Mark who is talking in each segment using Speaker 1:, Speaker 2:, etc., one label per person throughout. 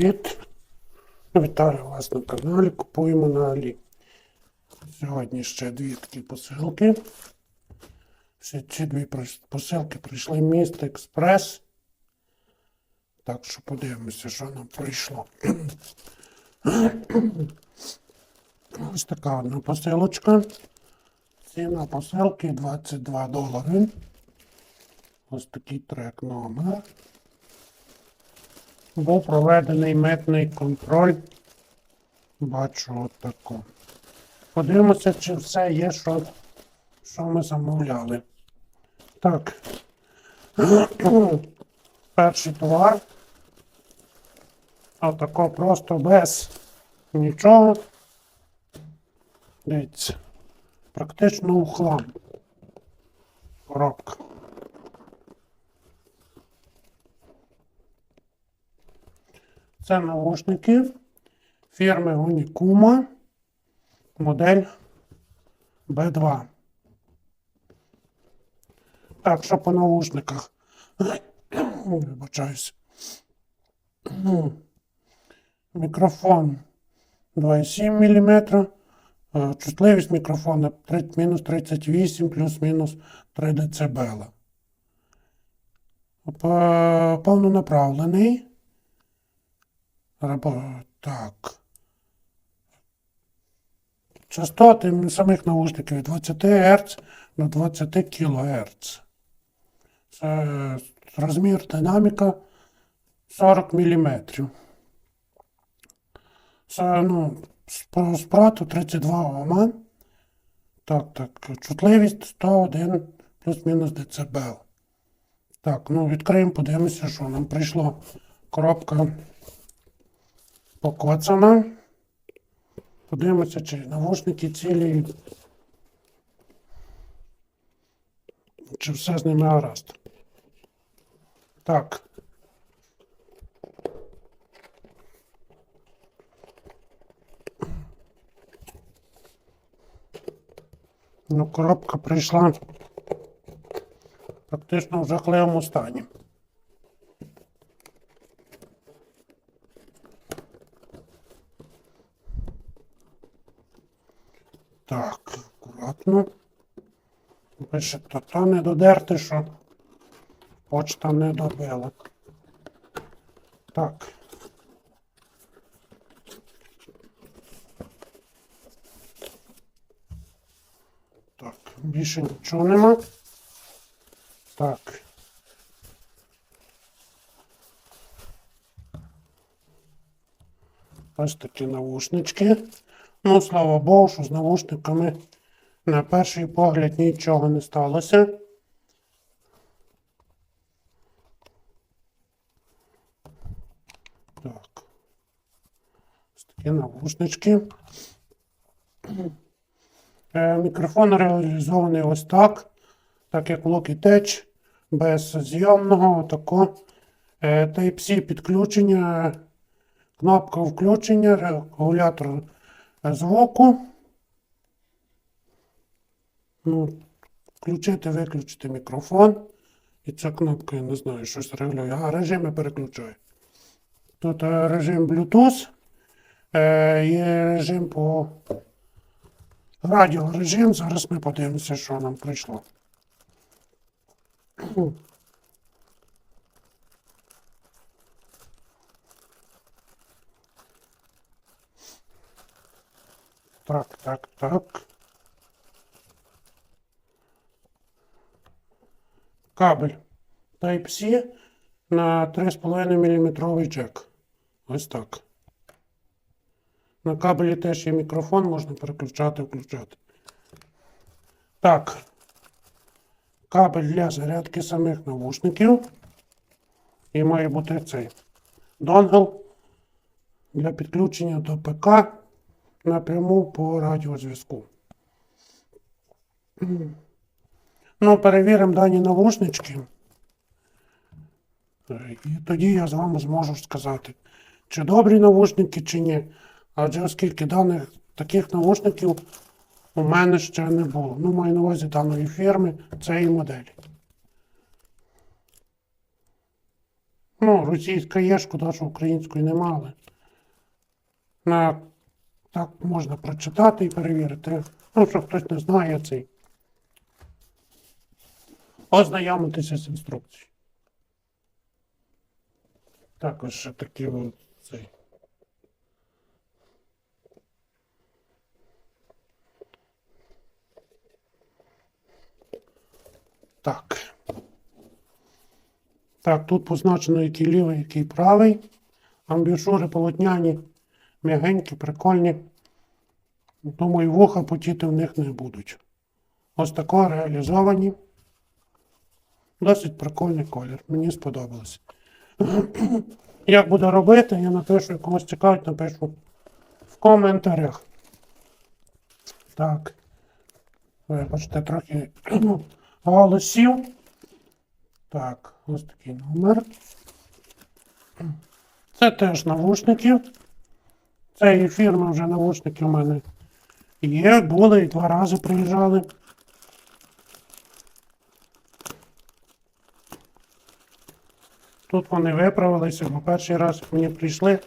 Speaker 1: Привіт! Вітаю вас на каналі. Купуємо на Алі. Сьогодні ще дві такі посилки. Ці дві посилки прийшли міст Експрес. Так що подивимося, що нам прийшло. Ось така одна посилочка. Ціна посилки 22 долари. Ось такий трек номер. Був проведений митний контроль. Бачу отако. Подивимося, чи все є, що, що ми замовляли. Так. Перший товар. Отако просто без нічого. Дивіться. Практично у хлам. Коробка. Це наушники фірми Unicuma, модель B2. Так, що по наушниках? Вибачаюсь. Мікрофон 2,7 мм. Чутливість мікрофона мінус 38 плюс-мінус 3 дБ. Повнонаправлений. Рабо- Так. Частоти самих наушників від 20 Гц до 20 кГц. Це розмір динаміка 40 мм. Це, ну, спроту 32 Ома. Так, так. Чутливість 101 плюс-мінус дБ. Так, ну відкриємо, подивимося, що нам прийшло. Коробка покоцана. Подивимося, чи навушники цілі. Чи все з ними гаразд. Так. Ну, коробка прийшла практично в жахливому стані. Так, акуратно. Пише, та не додерти, що почта не добила. Так. Так, більше нічого нема. Так. Ось такі навушнички. Ну, слава Богу, що з навушниками на перший погляд нічого не сталося. Так. Ось такі навушнички. Е, Мікрофон реалізований ось так, так як Logitech, без зйомного, отако. Е, Type-C підключення, кнопка включення, регулятор звуку. Ну, включити, виключити мікрофон. І ця кнопка, я не знаю, щось регулює. А, режими переключаю. Тут е, режим Bluetooth, е, є режим по радіорежим. Зараз ми подивимося, що нам прийшло. Так, так, так. Кабель Type-C на 3,5 мм джек. Ось так. На кабелі теж є мікрофон, можна переключати, включати. Так. Кабель для зарядки самих навушників. І має бути цей донгл для підключення до ПК напряму по радіозв'язку. Ну, перевіримо дані навушнички. І тоді я з вами зможу сказати, чи добрі навушники, чи ні. Адже оскільки даних таких навушників у мене ще не було. Ну, маю на увазі даної фірми цієї моделі. Ну, російська є, шкода, що української не мали. На, так можна прочитати і перевірити. Ну, що хтось не знає цей. Ознайомитися з інструкцією. Також ще такі от цей. Так. Так, тут позначено, який лівий, який правий. Амбішури полотняні, м'ягенькі, прикольні. Думаю, вуха потіти в них не будуть. Ось тако реалізовані. Досить прикольний колір. Мені сподобалось. Як буду робити, я напишу, як когось цікавить, напишу в коментарях. Так. Вибачте, трохи голосів. Так, ось такий номер. Це теж навушники. Цієї фірми вже навушники у мене є, були і два рази приїжджали. Тут вони виправилися, бо перший раз мені прийшли,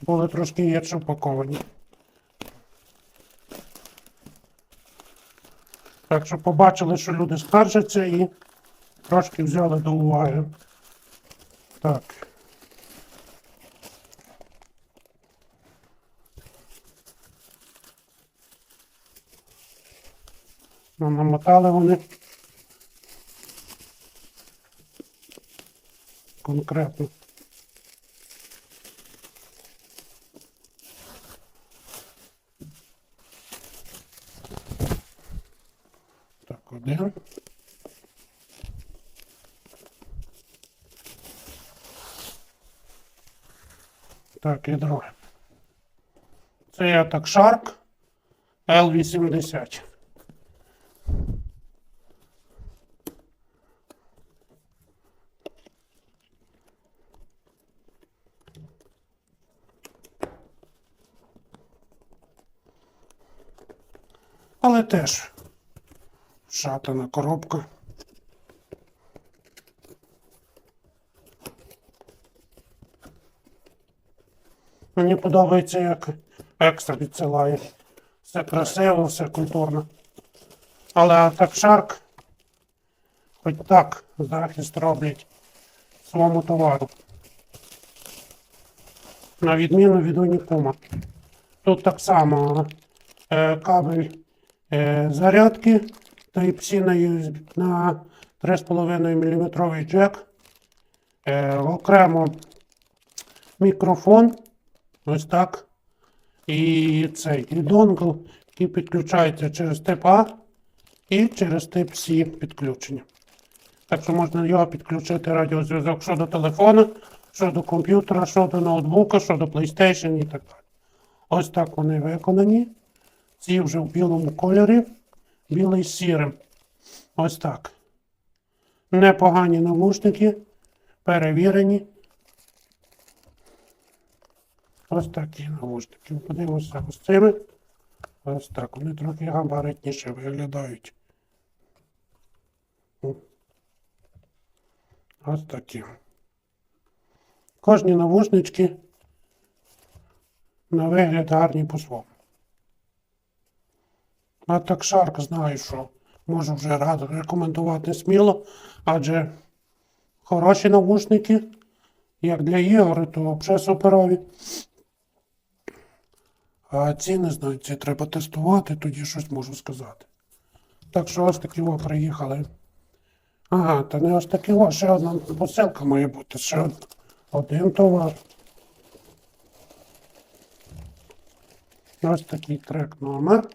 Speaker 1: були трошки гірше упаковані. Так що побачили, що люди скаржаться і трошки взяли до уваги. Так. Ну, намотали вони. Конкретно. Так, один. Так, і друге. Це я так Shark L80. Але теж шатана коробка. Мені подобається, як екстра відсилає. Все красиво, все культурно. Але так шарк, хоч так захист роблять своєму товару. На відміну від Унікума. Тут так само е, кабель зарядки Type-C на, на 3,5 мм джек. Е, окремо мікрофон. Ось так. І цей і донгл, який підключається через тип А і через тип С підключення. Так що можна його підключити радіозв'язок що до телефона, що до комп'ютера, що до ноутбука, що до PlayStation і так далі. Ось так вони виконані. Ці вже в білому кольорі, білий з сірим. Ось так. Непогані навушники, перевірені. Ось такі навушники. Подивимося з цими. Ось так. Вони трохи габаритніше виглядають. Ось такі. Кожні навушнички на вигляд гарні по-своєму. А так Шарк знаю, що можу вже радо рекомендувати сміло, адже хороші навушники, як для ігор, то взагалі суперові. А ці не знаю, ці треба тестувати, тоді щось можу сказати. Так що ось такі о приїхали. Ага, та не ось такі о, ще одна посилка має бути, ще один товар. Ось такий трек номер.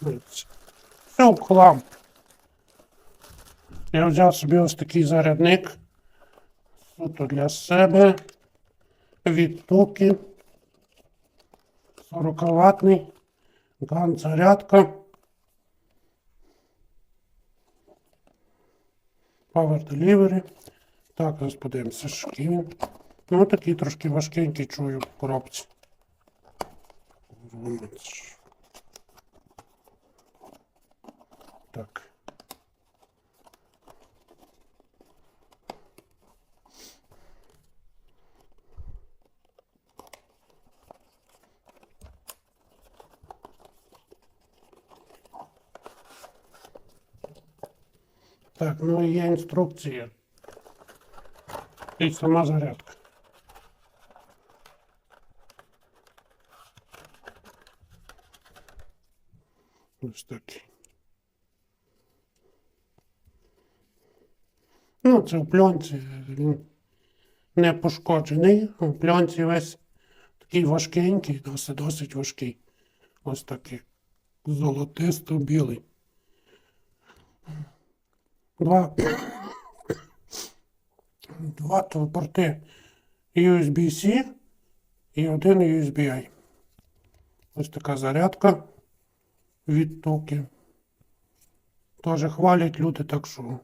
Speaker 1: Все в хлам. Я взяв собі ось такий зарядник. Суто для себе. Від Туки. 40 ватний. Ган зарядка. Power Delivery. Так, зараз подивимося, що він. Ну, такий трошки важкенький чую в коробці. Так. Так, ну і є інструкція. І сама зарядка. Ось такий. Ну, це в пленці він не пошкоджений. У пленці весь такий важкенький, досить, досить важкий. Ось такий золотисто-білий. Два, два порти USB-C і один USB-I. Ось така зарядка від токи. Теж хвалять люди, так що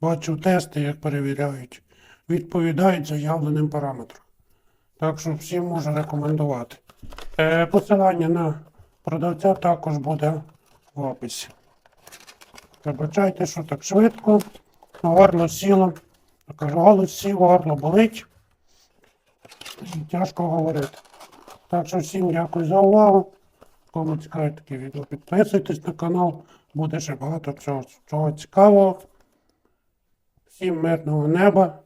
Speaker 1: бачу тести, як перевіряють. Відповідають заявленим параметрам. Так що всім можу рекомендувати. Е, посилання на продавця також буде в описі. Вибачайте, що так швидко. Горло сіло. Кажу, голос сів, горло болить. І тяжко говорити. Так що всім дякую за увагу. Кому цікаві такі відео, підписуйтесь на канал. Буде ще багато чого, чого цікавого. Всім мирного неба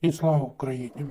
Speaker 1: і слава Україні!